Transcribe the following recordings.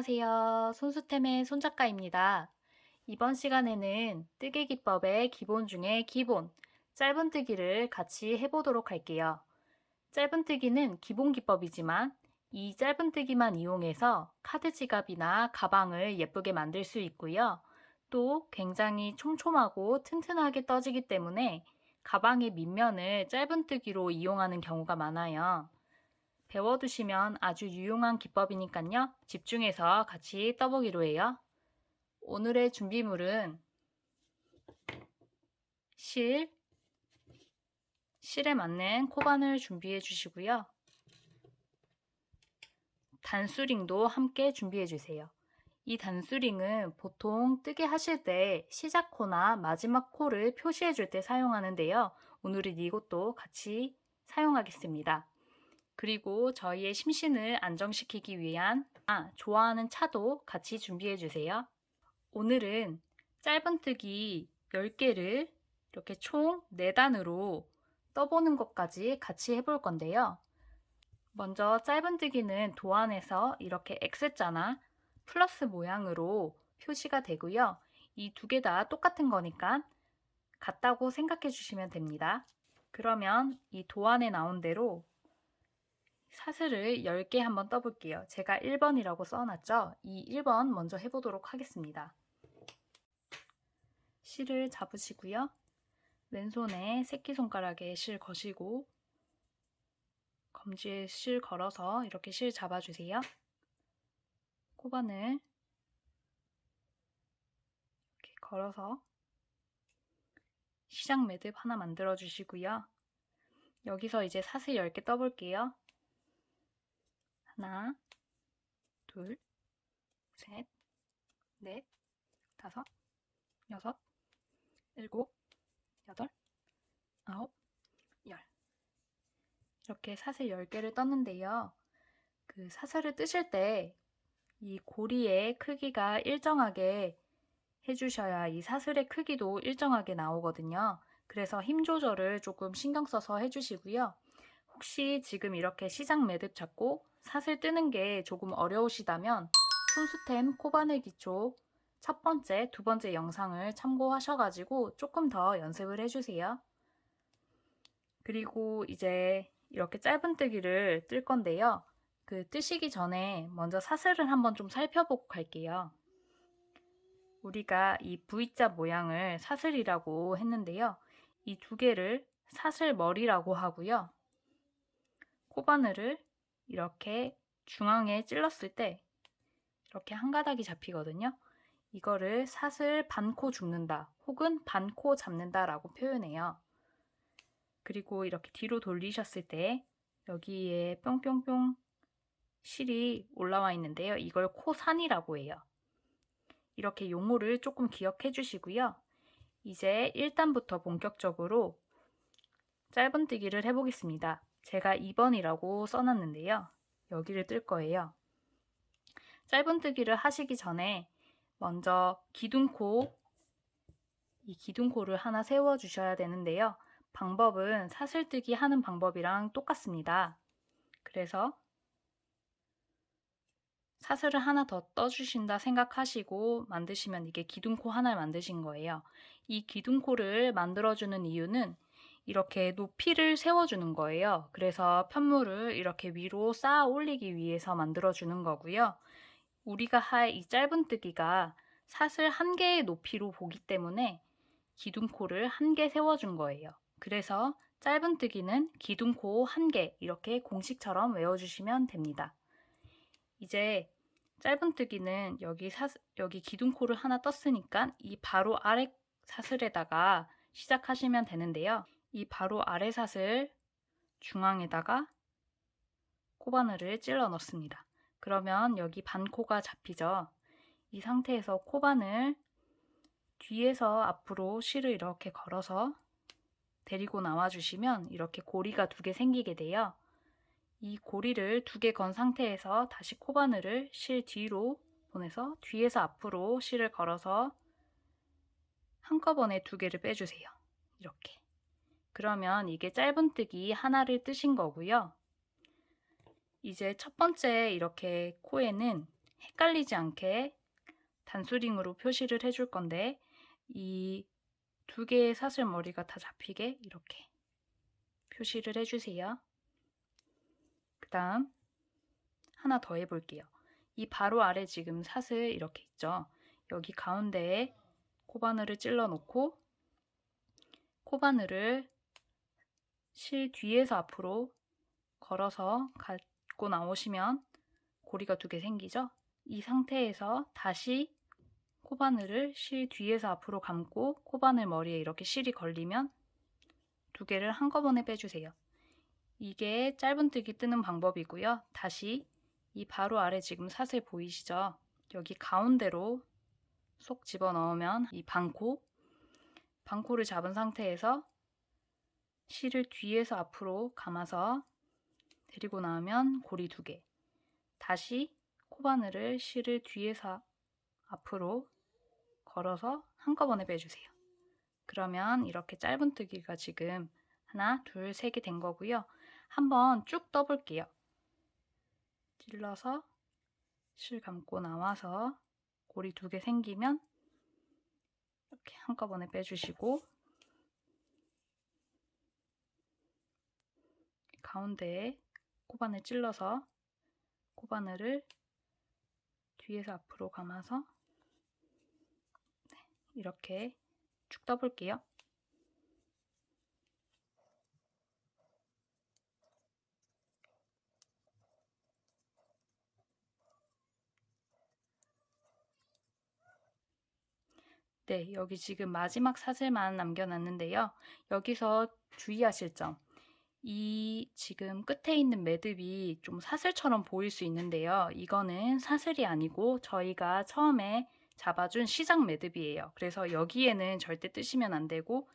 안녕하세요. 손수템의 손작가입니다. 이번 시간에는 뜨개 기법의 기본 중에 기본, 짧은뜨기를 같이 해보도록 할게요. 짧은뜨기는 기본 기법이지만 이 짧은뜨기만 이용해서 카드 지갑이나 가방을 예쁘게 만들 수 있고요. 또 굉장히 촘촘하고 튼튼하게 떠지기 때문에 가방의 밑면을 짧은뜨기로 이용하는 경우가 많아요. 배워두시면 아주 유용한 기법이니까요. 집중해서 같이 떠보기로 해요. 오늘의 준비물은 실, 실에 맞는 코바늘 준비해 주시고요. 단수링도 함께 준비해 주세요. 이 단수링은 보통 뜨개 하실 때 시작 코나 마지막 코를 표시해 줄 때 사용하는데요. 오늘은 이것도 같이 사용하겠습니다. 그리고 저희의 심신을 안정시키기 위한 아, 좋아하는 차도 같이 준비해 주세요. 오늘은 짧은뜨기 10개를 이렇게 총 4단으로 떠보는 것까지 같이 해볼 건데요. 먼저 짧은뜨기는 도안에서 이렇게 X자나 플러스 모양으로 표시가 되고요. 이 두 개 다 똑같은 거니까 같다고 생각해 주시면 됩니다. 그러면 이 도안에 나온 대로 사슬을 10개 한번 떠볼게요. 제가 1번이라고 써놨죠? 이 1번 먼저 해보도록 하겠습니다. 실을 잡으시고요. 왼손에 새끼손가락에 실 거시고 검지에 실 걸어서 이렇게 실 잡아주세요. 코바늘 이렇게 걸어서 시작 매듭 하나 만들어 주시고요. 여기서 이제 사슬 10개 떠볼게요. 하나, 둘, 셋, 넷, 다섯, 여섯, 일곱, 여덟, 아홉, 열. 이렇게 사슬 10개를 떴는데요. 그 사슬을 뜨실 때 이 고리의 크기가 일정하게 해주셔야 이 사슬의 크기도 일정하게 나오거든요. 그래서 힘 조절을 조금 신경 써서 해주시고요. 혹시 지금 이렇게 시작 매듭 잡고 사슬 뜨는 게 조금 어려우시다면 손수템 코바늘 기초 첫 번째, 두 번째 영상을 참고하셔가지고 조금 더 연습을 해주세요. 그리고 이제 이렇게 짧은뜨기를 뜰 건데요. 그 뜨시기 전에 먼저 사슬을 한번 좀 살펴보고 갈게요. 우리가 이 V자 모양을 사슬이라고 했는데요. 이 두 개를 사슬 머리라고 하고요. 코바늘을 이렇게 중앙에 찔렀을 때 이렇게 한 가닥이 잡히거든요. 이거를 사슬 반코 줍는다 혹은 반코 잡는다 라고 표현해요. 그리고 이렇게 뒤로 돌리셨을 때 여기에 뿅뿅뿅 실이 올라와 있는데요. 이걸 코산이라고 해요. 이렇게 용어를 조금 기억해 주시고요. 이제 1단부터 본격적으로 짧은뜨기를 해보겠습니다. 제가 2번이라고 써놨는데요. 여기를 뜰 거예요. 짧은뜨기를 하시기 전에 먼저 기둥코, 이 기둥코를 하나 세워 주셔야 되는데요. 방법은 사슬뜨기 하는 방법이랑 똑같습니다. 그래서 사슬을 하나 더 떠주신다 생각하시고 만드시면 이게 기둥코 하나를 만드신 거예요. 이 기둥코를 만들어주는 이유는 이렇게 높이를 세워주는 거예요. 그래서 편물을 이렇게 위로 쌓아 올리기 위해서 만들어주는 거고요. 우리가 할 이 짧은뜨기가 사슬 한 개의 높이로 보기 때문에 기둥코를 한 개 세워준 거예요. 그래서 짧은뜨기는 기둥코 한 개 이렇게 공식처럼 외워주시면 됩니다. 이제 짧은뜨기는 여기 사, 여기 기둥코를 하나 떴으니까 이 바로 아래 사슬에다가 시작하시면 되는데요. 이 바로 아래 사슬 중앙에다가 코바늘을 찔러 넣습니다. 그러면 여기 반코가 잡히죠. 이 상태에서 코바늘 뒤에서 앞으로 실을 이렇게 걸어서 데리고 나와 주시면 이렇게 고리가 두 개 생기게 돼요. 이 고리를 두 개 건 상태에서 다시 코바늘을 실 뒤로 보내서 뒤에서 앞으로 실을 걸어서 한꺼번에 두 개를 빼주세요. 이렇게. 그러면 이게 짧은뜨기 하나를 뜨신 거고요. 이제 첫 번째 이렇게 코에는 헷갈리지 않게 단수링으로 표시를 해줄 건데 이 두 개의 사슬 머리가 다 잡히게 이렇게 표시를 해주세요. 그 다음 하나 더 해볼게요. 이 바로 아래 지금 사슬 이렇게 있죠. 여기 가운데에 코바늘을 찔러 놓고 코바늘을 실 뒤에서 앞으로 걸어서 갖고 나오시면 고리가 두 개 생기죠. 이 상태에서 다시 코바늘을 실 뒤에서 앞으로 감고 코바늘 머리에 이렇게 실이 걸리면 두 개를 한꺼번에 빼주세요. 이게 짧은뜨기 뜨는 방법이고요. 다시 이 바로 아래 지금 사슬 보이시죠? 여기 가운데로 쏙 집어넣으면 이 반코, 반코를 잡은 상태에서 실을 뒤에서 앞으로 감아서 데리고 나오면 고리 두 개. 다시 코바늘을 실을 뒤에서 앞으로 걸어서 한꺼번에 빼주세요. 그러면 이렇게 짧은뜨기가 지금 하나, 둘, 세 개 된 거고요. 한번 쭉 떠볼게요. 찔러서 실 감고 나와서 고리 두 개 생기면 이렇게 한꺼번에 빼주시고 가운데에 코바늘 찔러서 코바늘을 뒤에서 앞으로 감아서 네, 이렇게 쭉 떠볼게요. 네, 여기 지금 마지막 사슬만 남겨놨는데요. 여기서 주의하실 점. 이 지금 끝에 있는 매듭이 좀 사슬처럼 보일 수 있는데요. 이거는 사슬이 아니고 저희가 처음에 잡아준 시작 매듭이에요. 그래서 여기에는 절대 뜨시면 안 되고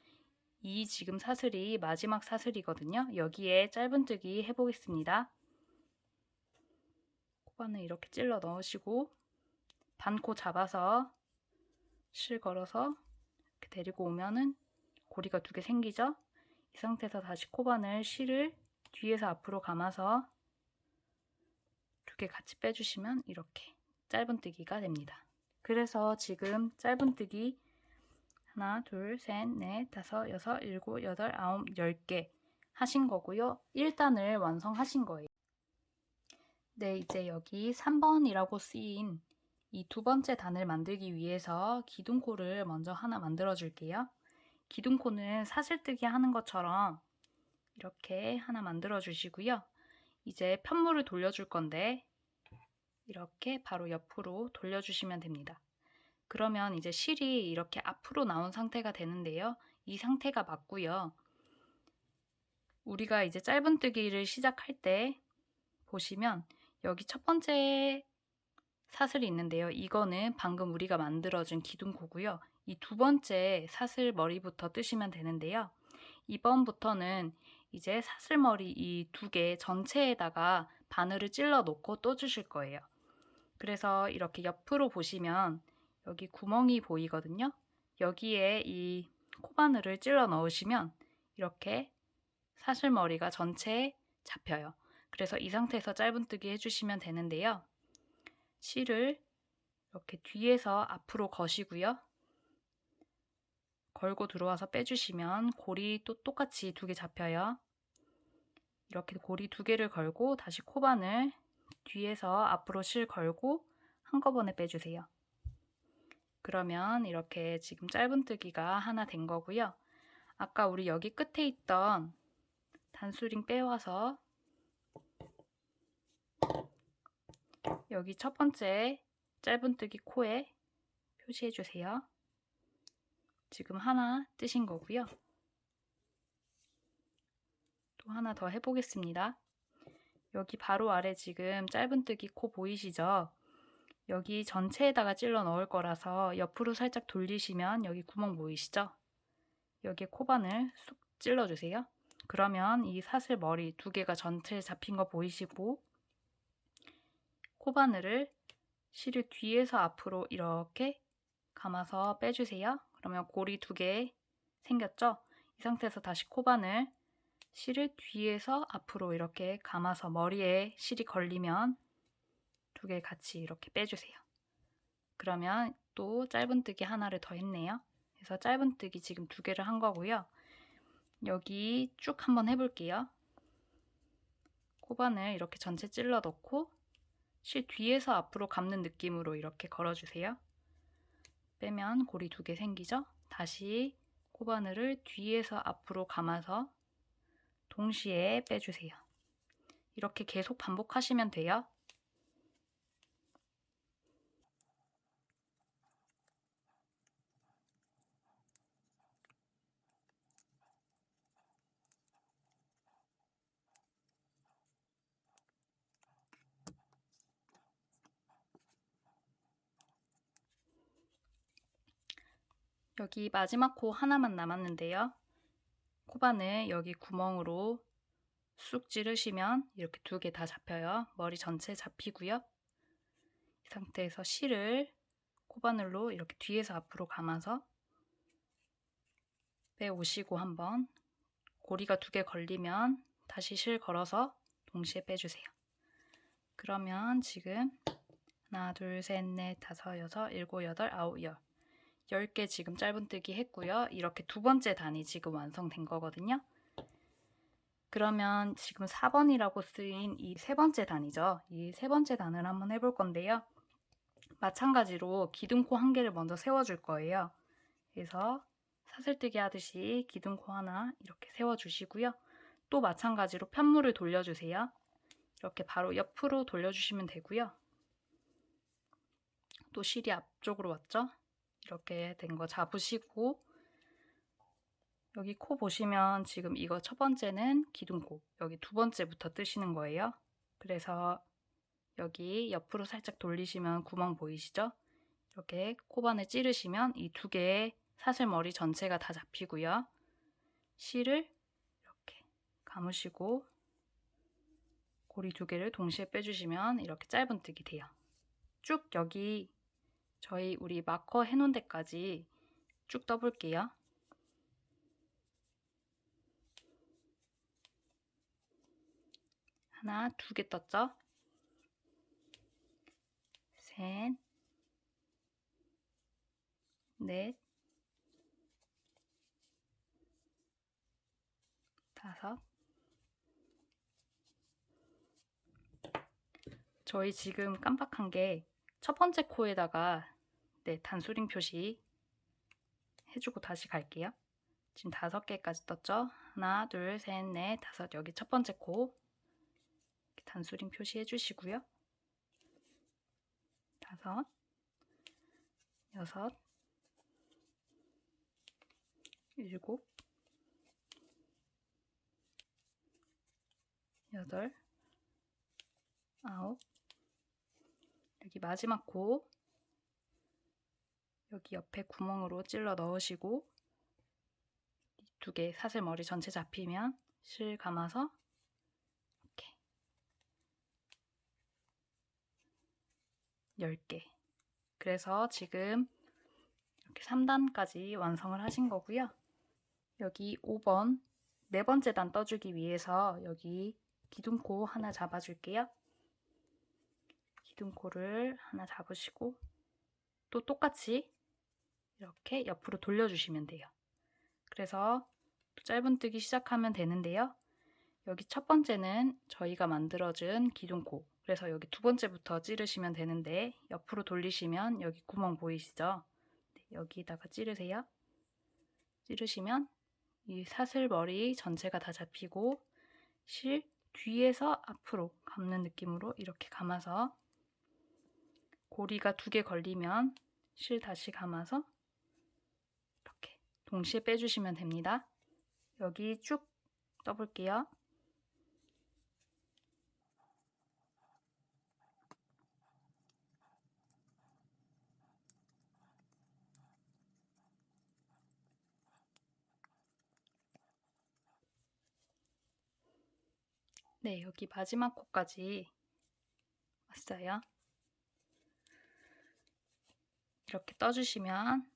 이 지금 사슬이 마지막 사슬이거든요. 여기에 짧은뜨기 해보겠습니다. 코바늘 이렇게 찔러 넣으시고 반코 잡아서 실 걸어서 이렇게 데리고 오면은 고리가 두 개 생기죠? 이 상태에서 다시 코바늘 실을 뒤에서 앞으로 감아서 두 개 같이 빼주시면 이렇게 짧은뜨기가 됩니다. 그래서 지금 짧은뜨기 하나, 둘, 셋, 넷, 다섯, 여섯, 일곱, 여덟, 아홉, 열 개 하신 거고요. 1단을 완성하신 거예요. 네, 이제 여기 3번이라고 쓰인 이 두 번째 단을 만들기 위해서 기둥코를 먼저 하나 만들어 줄게요. 기둥코는 사슬뜨기 하는 것처럼 이렇게 하나 만들어 주시고요. 이제 편물을 돌려줄 건데 이렇게 바로 옆으로 돌려주시면 됩니다. 그러면 이제 실이 이렇게 앞으로 나온 상태가 되는데요. 이 상태가 맞고요. 우리가 이제 짧은뜨기를 시작할 때 보시면 여기 첫 번째 사슬이 있는데요. 이거는 방금 우리가 만들어준 기둥코고요. 이 두 번째 사슬 머리부터 뜨시면 되는데요. 이번부터는 이제 사슬 머리 이 두 개 전체에다가 바늘을 찔러 놓고 또 주실 거예요. 그래서 이렇게 옆으로 보시면 여기 구멍이 보이거든요. 여기에 이 코바늘을 찔러 넣으시면 이렇게 사슬 머리가 전체에 잡혀요. 그래서 이 상태에서 짧은뜨기 해주시면 되는데요. 실을 이렇게 뒤에서 앞으로 거시고요. 걸고 들어와서 빼주시면 고리 또 똑같이 두 개 잡혀요. 이렇게 고리 두 개를 걸고 다시 코바늘 뒤에서 앞으로 실 걸고 한꺼번에 빼주세요. 그러면 이렇게 지금 짧은뜨기가 하나 된 거고요. 아까 우리 여기 끝에 있던 단수링 빼와서 여기 첫 번째 짧은뜨기 코에 표시해 주세요. 지금 하나 뜨신 거고요. 또 하나 더 해보겠습니다. 여기 바로 아래 지금 짧은뜨기 코 보이시죠? 여기 전체에다가 찔러 넣을 거라서 옆으로 살짝 돌리시면 여기 구멍 보이시죠? 여기에 코바늘 쑥 찔러주세요. 그러면 이 사슬 머리 두 개가 전체에 잡힌 거 보이시고 코바늘을 실을 뒤에서 앞으로 이렇게 감아서 빼주세요. 그러면 고리 두 개 생겼죠? 이 상태에서 다시 코바늘 실을 뒤에서 앞으로 이렇게 감아서 머리에 실이 걸리면 두두개 같이 이렇게 빼주세요. 그러면 또 짧은뜨기 하나를 더 했네요. 그래서 짧은뜨기 지금 두 개를 한 거고요. 여기 쭉 한번 해볼게요. 코반을 이렇게 전체 찔러 넣고 실 뒤에서 앞으로 감는 느낌으로 이렇게 걸어주세요. 빼면 고리 두 개 생기죠? 다시 코바늘을 뒤에서 앞으로 감아서 동시에 빼주세요. 이렇게 계속 반복하시면 돼요. 여기 마지막 코 하나만 남았는데요. 코바늘 여기 구멍으로 쑥 찌르시면 이렇게 두 개 다 잡혀요. 머리 전체 잡히고요. 이 상태에서 실을 코바늘로 이렇게 뒤에서 앞으로 감아서 빼오시고 한번 고리가 두 개 걸리면 다시 실 걸어서 동시에 빼주세요. 그러면 지금 하나, 둘, 셋, 넷, 다섯, 여섯, 일곱, 여덟, 아홉, 열 10개 지금 짧은뜨기 했고요. 이렇게 두 번째 단이 지금 완성된 거거든요. 그러면 지금 4번이라고 쓰인 이 세 번째 단이죠. 이 세 번째 단을 한번 해볼 건데요. 마찬가지로 기둥코 한 개를 먼저 세워줄 거예요. 그래서 사슬뜨기 하듯이 기둥코 하나 이렇게 세워주시고요. 또 마찬가지로 편물을 돌려주세요. 이렇게 바로 옆으로 돌려주시면 되고요. 또 실이 앞쪽으로 왔죠? 이렇게 된 거 잡으시고 여기 코 보시면 지금 이거 첫 번째는 기둥코 여기 두 번째부터 뜨시는 거예요. 그래서 여기 옆으로 살짝 돌리시면 구멍 보이시죠? 이렇게 코반을 찌르시면 이 두 개의 사슬머리 전체가 다 잡히고요. 실을 이렇게 감으시고 고리 두 개를 동시에 빼주시면 이렇게 짧은뜨기 돼요. 쭉 여기 저희 우리 마커 해놓은 데까지 쭉 떠볼게요. 하나, 두 개 떴죠? 셋, 넷, 다섯. 저희 지금 깜빡한 게 첫 번째 코에다가 네, 단수링 표시 해주고 다시 갈게요. 지금 다섯 개까지 떴죠? 하나, 둘, 셋, 넷, 다섯. 여기 첫 번째 코 단수링 표시 해 주시고요. 다섯, 여섯, 일곱, 여덟, 아홉, 여기 마지막 코 여기 옆에 구멍으로 찔러 넣으시고 두 개 사슬 머리 전체 잡히면 실 감아서 이렇게 10개 그래서 지금 이렇게 3단까지 완성을 하신 거고요. 여기 5번 네 번째 단 떠주기 위해서 여기 기둥코 하나 잡아줄게요. 기둥코를 하나 잡으시고 또 똑같이 이렇게 옆으로 돌려주시면 돼요. 그래서 짧은뜨기 시작하면 되는데요. 여기 첫 번째는 저희가 만들어준 기둥코 그래서 여기 두 번째부터 찌르시면 되는데 옆으로 돌리시면 여기 구멍 보이시죠? 네, 여기다가 찌르세요. 찌르시면 이 사슬머리 전체가 다 잡히고 실 뒤에서 앞으로 감는 느낌으로 이렇게 감아서 고리가 두 개 걸리면 실 다시 감아서 동시에 빼주시면 됩니다. 여기 쭉 떠볼게요. 네, 여기 마지막 코까지 왔어요. 이렇게 떠주시면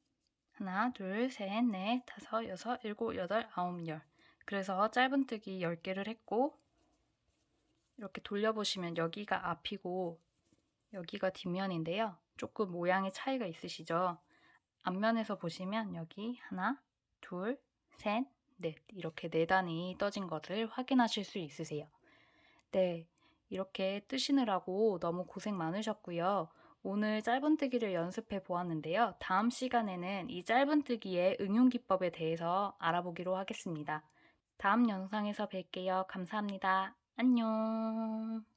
하나, 둘, 셋, 넷, 다섯, 여섯, 일곱, 여덟, 아홉, 열. 그래서 짧은뜨기 10개를 했고 이렇게 돌려보시면 여기가 앞이고 여기가 뒷면인데요. 조금 모양의 차이가 있으시죠? 앞면에서 보시면 여기 하나, 둘, 셋, 넷 이렇게 네 단이 떠진 것을 확인하실 수 있으세요. 네, 이렇게 뜨시느라고 너무 고생 많으셨고요. 오늘 짧은뜨기를 연습해 보았는데요. 다음 시간에는 이 짧은뜨기의 응용 기법에 대해서 알아보기로 하겠습니다. 다음 영상에서 뵐게요. 감사합니다. 안녕.